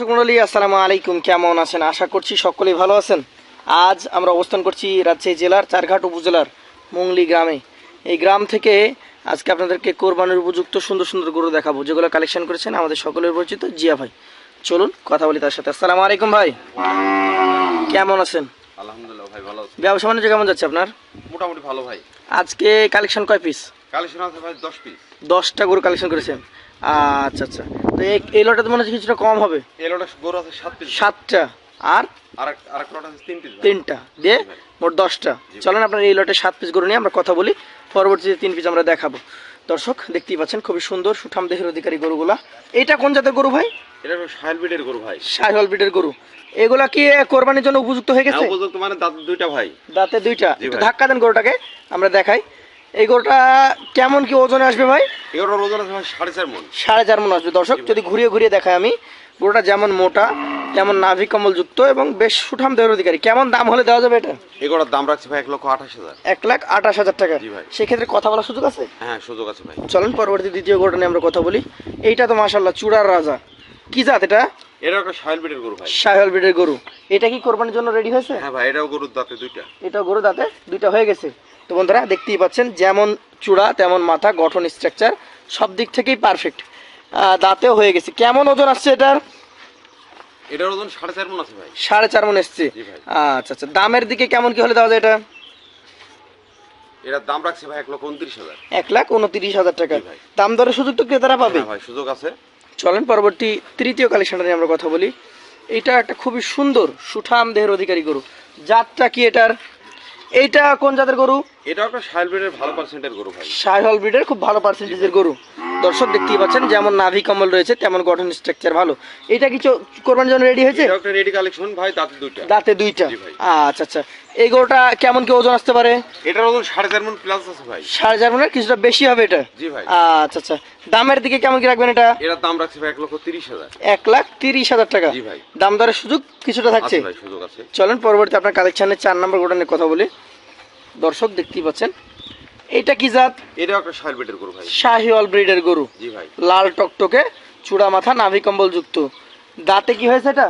দর্শক মন্ডলী আসসালামু আলাইকুম। কেমন আছেন? আশা করছি সকলেই ভালো আছেন। আজ আমরা অবস্থান করছি রাজশাহী জেলার চারঘাট উপজেলার মুংলি গ্রামে। এই গ্রাম থেকে আজকে আপনাদেরকে কোরবানির উপযুক্ত সুন্দর সুন্দর গরু দেখাবো যেগুলো কালেকশন করেছেন আমাদের সকলের পরিচিত জিয়া ভাই। চলুন কথা বলি তার সাথে। আসসালামু আলাইকুম ভাই। কেমন আছেন? আলহামদুলিল্লাহ ভাই ভালো আছি। ব্যবসা বাণিজ্য কেমন যাচ্ছে আপনার? মোটামুটি ভালো ভাই। আজকে কালেকশন কয় পিস কালেকশন আছে ভাই দশ পিস দশটা গরু কালেকশন করেছেন। আচ্ছা আচ্ছা। তো এই এই লটাতে মনে হচ্ছে কিছুটা কম হবে। এলোটা গরু আছে সাত পিস সাতটা। আর? তিনটা দিয়ে মোট দশটা। চলেন আপনার এই লটে সাত পিস গরু নিয়ে আমরা কথা বলি। পরবর্তীতে তিন পিস আমরা দেখাবো। দর্শক দেখতেই পাচ্ছেন খুবই সুন্দর সুঠাম দেহের অধিকারী গরুগুলা। এটা কোন জাতের গরু ভাই? এটা হলো সাহেল বিটের গরু ভাই। বিটের গরু। এগুলা কি কোরবানির জন্য উপযুক্ত হয়ে গেছে? হ্যাঁ উপযুক্ত মানে দাঁত দুইটা ভাই। দাঁতে দুইটা। ধাক্কা দেন গরুটাকে আমরা দেখাই। এই গরুটা কেমন কি ওজনে আসবে ভাই? এগুলোর ওজন ভাই সাড়ে চার মন। সাড়ে চার মন আসবে। দর্শক যদি ঘুরিয়ে ঘুরিয়ে দেখাই আমি গরুটা যেমন মোটা তেমন নাভি কম্বল যুক্ত এবং বেশ সুঠাম দেহের অধিকারী। কেমন দাম হলে দেওয়া যাবে এটা? এগুলোর দাম রাখছে ভাই এক লক্ষ আঠাশ হাজার। এক লাখ আঠাশ হাজার টাকা। জি ভাই। সেক্ষেত্রে কথা বলার সুযোগ আছে? হ্যাঁ সুযোগ আছে ভাই। চলেন পরবর্তী দ্বিতীয় গরুটা নিয়ে আমরা কথা বলি। এইটা তো মাশাল্লাহ চূড়ার রাজা। কি জাত এটা? এটা একটা সাহেল বিটের গরু ভাই। সাহেল ব্রিডের গরু। এটা কি কোরবানির জন্য রেডি হয়েছে? হ্যাঁ ভাই এটাও গরুর দাঁতে দুইটা। এটা গরু দাঁতে দুইটা হয়ে গেছে। তো বন্ধুরা দেখতেই পাচ্ছেন যেমন চূড়া তেমন মাথা গঠন স্ট্রাকচার সব দিক থেকেই পারফেক্ট দাঁতেও হয়ে গেছে। কেমন ওজন আসছে এটার? এটার ওজন সাড়ে চার মন আছে ভাই। সাড়ে চার মন এসছে। আচ্ছা আচ্ছা। দামের দিকে কেমন কি হলে দেওয়া যায় এটা? এটার দাম রাখছে ভাই এক লক্ষ উনত্রিশ হাজার। এক লাখ উনত্রিশ হাজার টাকা। দাম দরের সুযোগ তো ক্রেতারা পাবে। হ্যাঁ ভাই সুযোগ আছে। চলেন পরবর্তী তৃতীয় কালেকশনটা নিয়ে আমরা কথা বলি। এটা একটা খুবই সুন্দর সুঠাম দেহের অধিকারী গরু। জাতটা কি এটার? এইটা কোন জাতের গরু? এটাও একটা সাহেল বিটের ভালো পার্সেন্টের গরু ভাই। সাইহল ব্রিডের খুব ভালো পার্সেন্টেজের গরু। দর্শক দেখতেই পাচ্ছেন যেমন নাভি কম্বল রয়েছে তেমন গঠন স্ট্রাকচার ভালো। এটা কি চো- কোরবানির জন্য রেডি হয়েছে? একটা রেডি কালেকশন ভাই দাঁতে দুইটা। দাঁতে দুইটা? ভাই। আচ্ছা আচ্ছা। এই গরুটা কেমন কি ওজন আসতে পারে? এটার ওজন সাড়ে চার মন প্লাস আছে ভাই। সাড়ে চার মনের কিছুটা বেশি হবে এটা? জি ভাই। আচ্ছা আচ্ছা। দামের দিকে কেমন কি রাখবেন এটা? এটার দাম রাখছে ভাই এক লক্ষ তিরিশ হাজার। এক লাখ তিরিশ হাজার টাকা। জি ভাই। দাম দরের সুযোগ কিছুটা থাকছে। আছে ভাই সুযোগ আছে। চলেন পরবর্তী আপনার কালেকশনের চার নম্বর গোটা নিয়ে কথা বলি। দর্শক দেখতেই পাচ্ছেন। এটা কি জাত? এটাও একটা সাহেল বিটের গরু ভাই। শাহিওয়াল ব্রিডের গরু। জি ভাই। লাল টকটকে চূড়া মাথা নাভি কম্বল যুক্ত। দাঁতে কি হয়েছে এটা?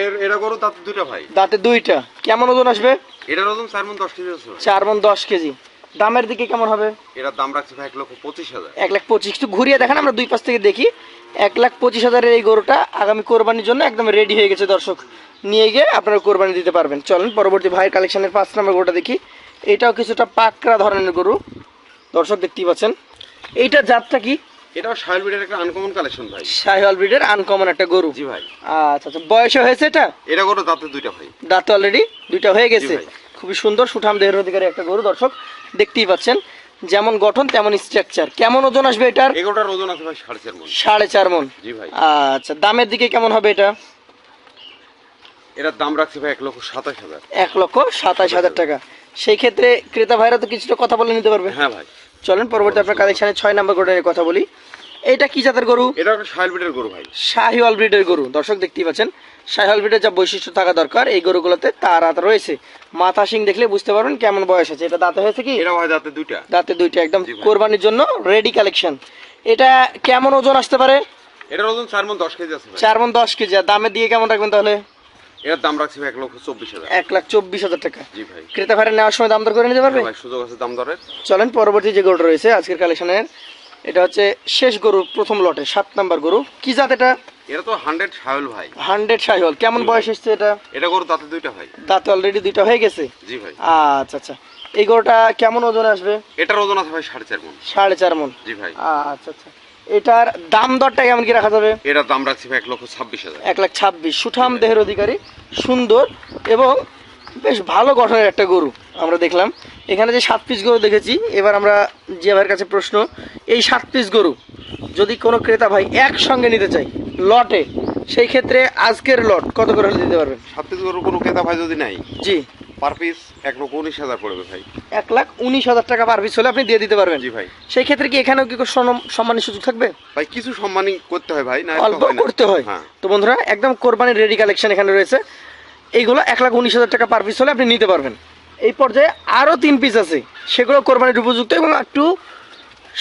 এর এটা গরু দাঁতে দুইটা ভাই। দাঁতে দুইটা। কেমন ওজন আসবে? এটার ওজন চার মন দশ কেজি আছে ভাই। চার মন দশ কেজি। দামের দিকে কেমন হবে? এটার দাম রাখছে ভাই এক লক্ষ পঁচিশ হাজার। এক লাখ পঁচিশ। একটু ঘুরিয়ে দেখান আমরা দুই পাশ থেকে দেখি। এক লাখ পঁচিশ হাজারের এই গরুটা আগামী কোরবানির জন্য একদম রেডি হয়ে গেছে দর্শক। নিয়ে গিয়ে আপনারা কোরবানি দিতে পারবেন। চলেন পরবর্তী ভাইয়ের কালেকশনের পাঁচ নম্বর গরুটা দেখি। এটাও কিছুটা পাকড়া ধরনের গরু। দর্শক দেখতেই পাচ্ছেন। এইটা জাতটা কি? এটাও বিটের একটা আনকমন কালেকশন ভাই। ব্রিডের আনকমন একটা গরু। জি ভাই। আচ্ছা আচ্ছা বয়সে হয়েছে এটা? এটা গরু দাঁতে দুইটা ভাই। দাঁত অলরেডি দুইটা হয়ে গেছে। খুবই সুন্দর সুঠাম দেহের অধিকারী একটা গরু দর্শক দেখতেই পাচ্ছেন। যেমন গঠন তেমন স্ট্রাকচার কেমন ওজন আসবে এটার? এগারোটার ওজন ভাই সাড়ে চার মন। সাড়ে চার মন। জি ভাই। আচ্ছা দামের দিকে কেমন হবে এটা? এটার দাম রাখছে ভাই এক লক্ষ সাতাশ হাজার। এক লক্ষ সাতাশ হাজার টাকা। সেই ক্ষেত্রে ক্রেতা ভাইরা তো কিছুটা কথা বলে নিতে পারবে। হ্যাঁ ভাই। চলেন পরবর্তী আপনার কালেকশানে ছয় নম্বর নিয়ে কথা বলি। এটা কি জাতের গরু? এটা একটা বিটের গরু ভাই। শাহিওয়াল ব্রিডের গরু। দর্শক দেখতেই পাচ্ছেন শাহিওয়াল ব্রিডের যা বৈশিষ্ট্য থাকা দরকার এই গরুগুলোতে তার হাত রয়েছে। মাথা সিং দেখলে বুঝতে পারবেন কেমন বয়স আছে। এটা দাঁতে হয়েছে কি? এটা ভাই দাঁতে দুইটা। দাঁতে দুইটা একদম কোরবানির জন্য রেডি কালেকশন এটা কেমন ওজন আসতে পারে? এটার ওজন চার মন দশ কেজি আছে ভাই। চার মন দশ কেজি। আর দামের দিয়ে কেমন রাখবেন তাহলে? এটার দাম রাখছে এক লক্ষ চব্বিশ হাজার। এক লাখ চব্বিশ হাজার টাকা। জি ভাই। ক্রেতা ভাইরা নেওয়ার সময় দাম দর করে নিতে পারবে? হ্যাঁ ভাই সুযোগ আছে দাম দরের। চলেন পরবর্তী যে গরুটা রয়েছে আজকের কালেকশনের এটা হচ্ছে শেষ গরু প্রথম লটে সাত নাম্বার গরু। কি জাত এটা? এটা তো হান্ড্রেড সাহেল ভাই। হান্ড্রেড সাইহল কেমন বয়স এসছে এটা? এটা গরু দাঁতে দুইটা ভাই। দাঁতে অলরেডি দুইটা হয়ে গেছে? জি ভাই। আচ্ছা আচ্ছা। এই গরুটা কেমন ওজন আসবে? এটার ওজন আছে ভাই সাড়ে চার মন। সাড়ে চার মন। জি ভাই। আচ্ছা আচ্ছা। এটার দাম দরটা কেমন কি রাখা যাবে? এটার দাম রাখছি এক লক্ষ ছাব্বিশ হাজার। এক লাখ ছাব্বিশ। সুঠাম দেহের অধিকারী সুন্দর এবং বেশ ভালো গঠনের একটা গরু আমরা দেখলাম। এখানে যে সাত পিস গরু দেখেছি এবার আমরা জিয়া ভাইয়ের কাছে প্রশ্ন এই সাত পিস গরু যদি কোনো ক্রেতা ভাই একসঙ্গে নিতে চাই লটে সেই ক্ষেত্রে আজকের লট কত করে দিতে পারবেন? সাত পিস গরু কোনো ক্রেতা ভাই যদি নাই জি। পার পিস এক লক্ষ উনিশ হাজার পড়বে ভাই। এক লাখ উনিশ হাজার টাকা পার পিস হলে আপনি দিয়ে দিতে পারবেন। জি ভাই। সেই ক্ষেত্রে কি এখানেও কি সম্মানের সুযোগ থাকবে? ভাই কিছু সম্মানই করতে হয় ভাই না অল্প করতে হয়। হ্যাঁ। তো বন্ধুরা একদম কোরবানির রেডি কালেকশন এখানে রয়েছে। এইগুলো এক লাখ উনিশ হাজার টাকা পার পিস হলে আপনি নিতে পারবেন। এই পর্যায়ে আরও তিন পিস আছে। সেগুলো কোরবানির উপযুক্ত এবং একটু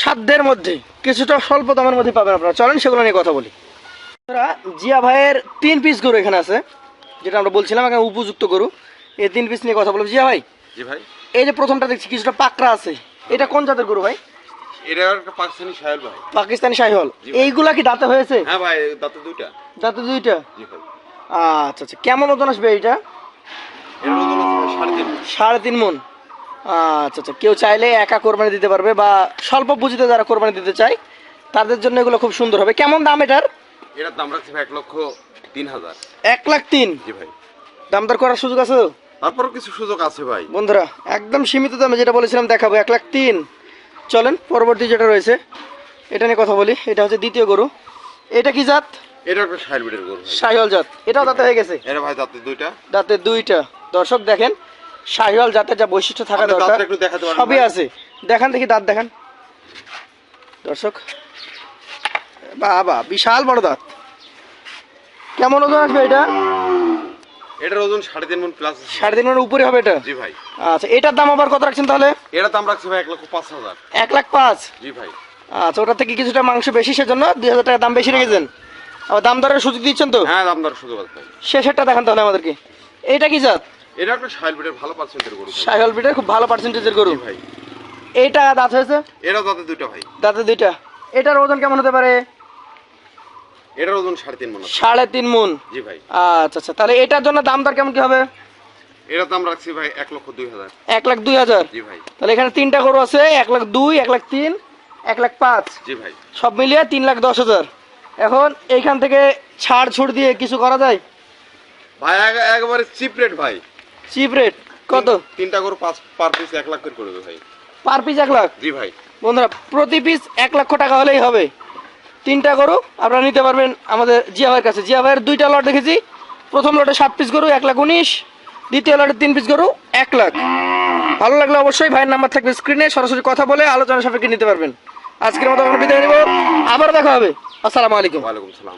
সাধ্যের মধ্যে কিছুটা স্বল্প দামের মধ্যে পাবেন আপনারা। চলেন সেগুলো নিয়ে কথা বলি। জিয়া ভাইয়ের তিন পিস গরু এখানে আছে যেটা আমরা বলছিলাম এখানে উপযুক্ত গরু। এই তিন পিস নিয়ে কথা বলব। জিয়া ভাই জি ভাই। এই যে প্রথমটা দেখছি কিছুটা পাকড়া আছে। এটা কোন জাতের গরু ভাই? এটা পাকিস্তানি সাহেল ভাই। পাকিস্তানি শাহিওয়াল এইগুলা কি দাঁতে হয়েছে? হ্যাঁ ভাই দাঁতে দুইটা। দাঁতে দুইটা? জি ভাই। আচ্ছা আচ্ছা। কেমন ওজন আসবে এইটা? সাড়ে তিন মন। আচ্ছা আচ্ছা। কেউ চাইলে একা কোরবানি দিতে পারবে বা স্বল্প পুঁজিতে যারা কোরবানি দিতে চায় তাদের জন্য এগুলো খুব সুন্দর হবে। কেমন দাম এটার? এটার দাম রাখছে এক লক্ষ তিন হাজার। এক লাখ তিন। জি ভাই। দাম দর করার সুযোগ আছে তো? তারপরও কিছু সুযোগ আছে ভাই। বন্ধুরা একদম সীমিত দামে যেটা বলেছিলাম দেখাবো এক লাখ তিন। চলেন পরবর্তী যেটা রয়েছে এটা নিয়ে কথা বলি। এটা হচ্ছে দ্বিতীয় গরু। এটা কি জাত? এটা একটা সাহেল গরু ভাই। জাত। এটাও দাঁতে হয়ে গেছে? এটা ভাই দাঁতে দুইটা। দাঁতে দুইটা। দর্শক দেখেন জাতের যা বৈশিষ্ট্য থাকা দরকার সবই আছে। দেখান দেখি দাঁত দেখান। দর্শক বাবা বিশাল বড় দাঁত। কেমন ওজন আসবে এটা? এটার ওজন সাড়ে তিন মন প্লাস সাড়ে তিন মনের উপরে হবে এটা? জি ভাই। আচ্ছা এটার দাম আবার কত রাখছেন তাহলে? এটার দাম রাখছে ভাই এক লক্ষ পাঁচ হাজার। এক লাখ পাঁচ? জি ভাই। আচ্ছা ওটা থেকে কিছুটা মাংস বেশি সেজন্য দুই হাজার টাকা দাম বেশি রেখেছেন। আবার দাম দরের সুযোগ দিচ্ছেন তো? হ্যাঁ দাম দর সুযোগ আছে ভাই। শেষেরটা দেখান তাহলে আমাদেরকে। এইটা কি জাত? এটা একটা সাহেল বিটের ভালো পার্সেন্টের গরু ভাই। সাইহল বিটের খুব ভালো পার্সেন্টেজের গরু। ভাই। এইটা দাঁত হয়েছে? এটাও দাঁতে দুইটা ভাই। দাঁতে দুইটা। এটার ওজন কেমন হতে পারে? এটার ওজন সাড়ে তিন মন। সাড়ে তিন মন? জি ভাই। আচ্ছা আচ্ছা তাহলে এটার জন্য দাম দর কেমন কি হবে? এটার দাম রাখছি ভাই এক লক্ষ দুই হাজার। এক লাখ দুই হাজার? জি ভাই। তাহলে এখানে তিনটা গরু আছে এক লাখ দুই এক লাখ তিন এক লাখ পাঁচ। জি ভাই। সব মিলিয়ে তিন লাখ দশ হাজার। এখন এইখান থেকে ছাড় ছুট দিয়ে কিছু করা যায়? ভাই এক- একেবারে চিপ রেট ভাই। চিপ রেট কত? তিন- তিনটা গরু পাঁচ পার পিস এক লাখ করে করবে ভাই। পার পিস এক লাখ? জি ভাই। বন্ধুরা প্রতি পিস এক লক্ষ টাকা হলেই হবে। তিনটা গরু আপনারা নিতে পারবেন আমাদের জিয়া ভাইয়ের কাছে। জিয়া ভাইয়ের দুইটা লট দেখেছি। প্রথম লটে সাত পিস গরু, এক লাখ উনিশ। দ্বিতীয় লটে তিন পিস গরু, এক লাখ। ভালো লাগলে অবশ্যই ভাইয়ের নাম্বার থাকবে স্ক্রিনে সরাসরি কথা বলে আলোচনা সাপেক্ষে নিতে পারবেন। আজকের মতো আমরা বিদায় নিব। আবার দেখা হবে। আসসালামু আলাইকুম। ওয়ালাইকুম সালাম।